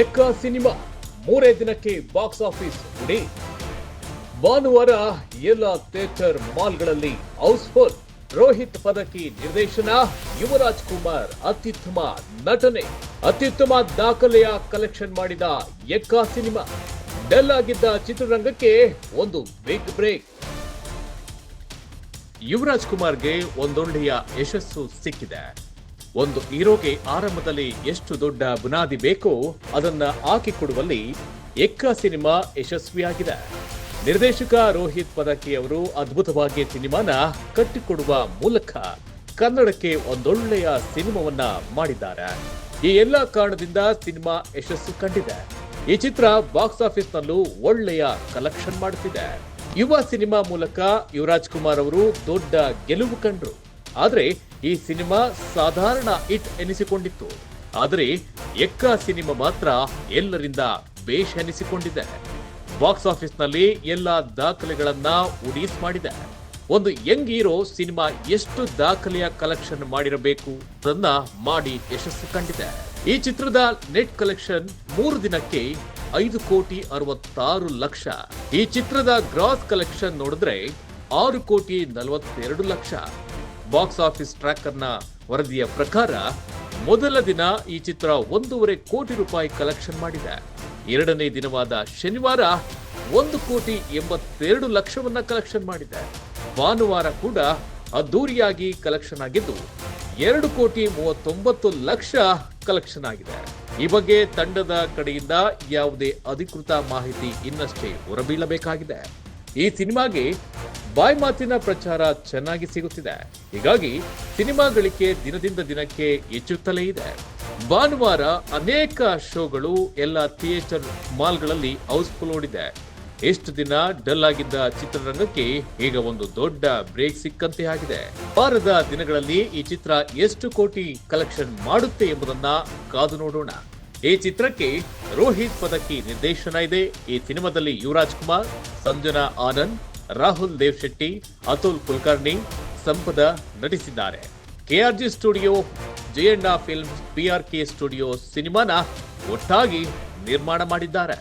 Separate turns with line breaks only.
ಎಕ್ಕ cinema ಮೂರೇ ದಿನಕ್ಕೆ box office ಉಡಿ. ಭಾನುವಾರ ಎಲ್ಲ ಥಿಯೇಟರ್ ಮಾಲ್ಗಳಲ್ಲಿ ಹೌಸ್ಫುಲ್ ರೋಹಿತ್ ಪದಕಿ ನಿರ್ದೇಶನ ಯುವರಾಜ್ ಕುಮಾರ್ ಅತ್ಯುತ್ತಮ ನಟನೆ. ಅತ್ಯುತ್ತಮ ದಾಖಲೆಯ ಕಲೆಕ್ಷನ್ ಮಾಡಿದ ಎಕ್ಕ ಸಿನಿಮಾ ಡೆಲ್ ಆಗಿದ್ದ ಚಿತ್ರರಂಗಕ್ಕೆ ಒಂದು ಬಿಗ್ ಬ್ರೇಕ್ ಯುವರಾಜ್ ಕುಮಾರ್ಗೆ ಒಂದೊಳ್ಳೆಯ ಯಶಸ್ಸು ಸಿಕ್ಕಿದೆ. ಒಂದು ಹೀರೋಗೆ ಆರಂಭದಲ್ಲಿ ಎಷ್ಟು ದೊಡ್ಡ ಬುನಾದಿ ಬೇಕೋ ಅದನ್ನ ಹಾಕಿಕೊಡುವಲ್ಲಿ ಎಕ್ಕ ಸಿನಿಮಾ ಯಶಸ್ವಿಯಾಗಿದೆ. ನಿರ್ದೇಶಕ ರೋಹಿತ್ ಪದಕಿ ಅವರು ಅದ್ಭುತವಾಗಿ ಸಿನಿಮಾನ ಕಟ್ಟಿಕೊಡುವ ಮೂಲಕ ಕನ್ನಡಕ್ಕೆ ಒಂದೊಳ್ಳೆಯ ಸಿನಿಮಾವನ್ನ ಮಾಡಿದ್ದಾರೆ. ಈ ಎಲ್ಲ ಕಾರಣದಿಂದ ಸಿನಿಮಾ ಯಶಸ್ಸು ಕಂಡಿದೆ. ಈ ಚಿತ್ರ ಬಾಕ್ಸ್ ಆಫೀಸ್ನಲ್ಲೂ ಒಳ್ಳೆಯ ಕಲೆಕ್ಷನ್ ಮಾಡುತ್ತಿದೆ ಯುವ ಸಿನಿಮಾ ಮೂಲಕ ಯುವರಾಜ್ ಕುಮಾರ್ ಅವರು ದೊಡ್ಡ ಗೆಲುವು ಕಂಡ್ರು. ಆದ್ರೆ ಈ ಸಿನಿಮಾ ಸಾಧಾರಣ ಇಟ್ ಎನಿಸಿಕೊಂಡಿತ್ತು. ಆದರೆ ಎಕ್ಕ ಸಿನಿಮಾ ಮಾತ್ರ ಎಲ್ಲರಿಂದ ಬೇಷ್ ಎನಿಸಿಕೊಂಡಿದೆ. ಬಾಕ್ಸ್ ಆಫೀಸ್ನಲ್ಲಿ ಎಲ್ಲ ದಾಖಲೆಗಳನ್ನ ಉಡೀಸ್ ಮಾಡಿದೆ. ಒಂದು ಯಂಗ್ ಹೀರೋ ಸಿನಿಮಾ ಎಷ್ಟು ದಾಖಲೆಯ ಕಲೆಕ್ಷನ್ ಮಾಡಿರಬೇಕು ಅದನ್ನ ಮಾಡಿ ಯಶಸ್ಸು ಕಂಡಿದೆ. ಈ ಚಿತ್ರದ ನೆಟ್ ಕಲೆಕ್ಷನ್ ಮೂರು ದಿನಕ್ಕೆ ಐದು ಕೋಟಿ ಅರವತ್ತಾರು ಲಕ್ಷ. ಈ ಚಿತ್ರದ ಗ್ರಾಸ್ ಕಲೆಕ್ಷನ್ ನೋಡಿದ್ರೆ ಆರು ಕೋಟಿ ನಲವತ್ತೆರಡು ಲಕ್ಷ. ಬಾಕ್ಸ್ ಆಫೀಸ್ ಟ್ರ್ಯಾಕರ್ನ ವರದಿಯ ಪ್ರಕಾರ ಮೊದಲ ದಿನ ಈ ಚಿತ್ರ ಒಂದೂವರೆ ಕೋಟಿ ರೂಪಾಯಿ ಕಲೆಕ್ಷನ್ ಮಾಡಿದೆ. ಎರಡನೇ ದಿನವಾದ ಶನಿವಾರ ಒಂದು ಕೋಟಿ ಎಂಬತ್ತೆರಡು ಲಕ್ಷವನ್ನ ಕಲೆಕ್ಷನ್ ಮಾಡಿದೆ. ಭಾನುವಾರ ಕೂಡ ಅದ್ದೂರಿಯಾಗಿ ಕಲೆಕ್ಷನ್ ಆಗಿದ್ದು ಎರಡು ಕೋಟಿ ಮೂವತ್ತೊಂಬತ್ತು ಲಕ್ಷ ಕಲೆಕ್ಷನ್ ಆಗಿದೆ. ಈ ಬಗ್ಗೆ ತಂಡದ ಕಡೆಯಿಂದ ಯಾವುದೇ ಅಧಿಕೃತ ಮಾಹಿತಿ ಇನ್ನಷ್ಟೇ ಹೊರಬೀಳಬೇಕಾಗಿದೆ. ಈ ಸಿನಿಮಾಗೆ ಬಾಯ್ ಮಾತಿನ ಪ್ರಚಾರ ಚೆನ್ನಾಗಿ ಸಿಗುತ್ತಿದೆ. ಹೀಗಾಗಿ ಸಿನಿಮಾ ಗಳಿಕೆ ದಿನದಿಂದ ದಿನಕ್ಕೆ ಹೆಚ್ಚುತ್ತಲೇ ಇದೆ. ಭಾನುವಾರ ಅನೇಕ ಶೋಗಳು ಎಲ್ಲ ಥಿಯೇಟರ್ ಮಾಲ್ಗಳಲ್ಲಿ ಹೌಸ್ಫುಲ್ ಓಡಿದೆ. ಎಷ್ಟು ದಿನ ಡಲ್ ಆಗಿದ್ದ ಚಿತ್ರರಂಗಕ್ಕೆ ಈಗ ಒಂದು ದೊಡ್ಡ ಬ್ರೇಕ್ ಸಿಕ್ಕಂತೆ ಆಗಿದೆ. ವಾರದ ದಿನಗಳಲ್ಲಿ ಈ ಚಿತ್ರ ಎಷ್ಟು ಕೋಟಿ ಕಲೆಕ್ಷನ್ ಮಾಡುತ್ತೆ ಎಂಬುದನ್ನ ಕಾದು ನೋಡೋಣ. ಈ ಚಿತ್ರಕ್ಕೆ ರೋಹಿತ್ ಪದಕಿ ನಿರ್ದೇಶನ ಇದೆ. ಈ ಸಿನಿಮಾದಲ್ಲಿ ಯುವರಾಜ್ ಕುಮಾರ್, ಸಂಜನಾ ಆನಂದ್, ರಾಹುಲ್ ದೇವ್ ಶೆಟ್ಟಿ ಅತುಲ್ ಕುಲಕರ್ಣಿ ಸಂಪದ ನಟಿಸಿದ್ದಾರೆ. KRG studio, Jayanna films, PRK studio ಸಿನಿಮಾನ ಒಟ್ಟಾಗಿ ನಿರ್ಮಾಣ ಮಾಡಿದ್ದಾರೆ.